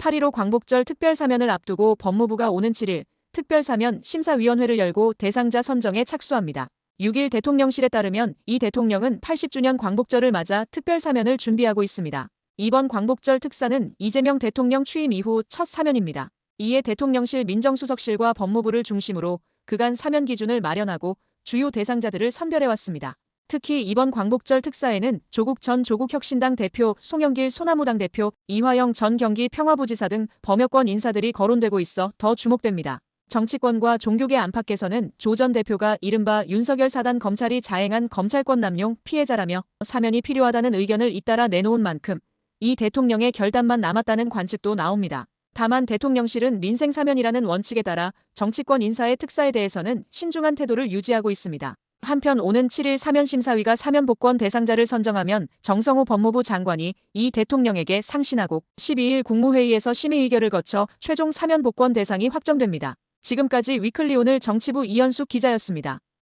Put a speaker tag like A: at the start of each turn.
A: 8.15 광복절 특별사면을 앞두고 법무부가 오는 7일 특별사면 심사위원회를 열고 대상자 선정에 착수합니다. 6일 대통령실에 따르면 이 대통령은 80주년 광복절을 맞아 특별사면을 준비하고 있습니다. 이번 광복절 특사는 이재명 대통령 취임 이후 첫 사면입니다. 이에 대통령실 민정수석실과 법무부를 중심으로 그간 사면 기준을 마련하고 주요 대상자들을 선별해왔습니다. 특히 이번 광복절 특사에는 조국 전 조국혁신당 대표, 송영길 소나무당 대표, 이화영 전 경기 평화부지사 등 범여권 인사들이 거론되고 있어 더 주목됩니다. 정치권과 종교계 안팎에서는 조 전 대표가 이른바 윤석열 사단 검찰이 자행한 검찰권 남용 피해자라며 사면이 필요하다는 의견을 잇따라 내놓은 만큼 이 대통령의 결단만 남았다는 관측도 나옵니다. 다만 대통령실은 민생 사면이라는 원칙에 따라 정치권 인사의 특사에 대해서는 신중한 태도를 유지하고 있습니다. 한편 오는 7일 사면심사위가 사면복권 대상자를 선정하면 정성호 법무부 장관이 이 대통령에게 상신하고 12일 국무회의에서 심의 의결을 거쳐 최종 사면복권 대상이 확정됩니다. 지금까지 위클리 오늘 정치부 이현숙 기자였습니다.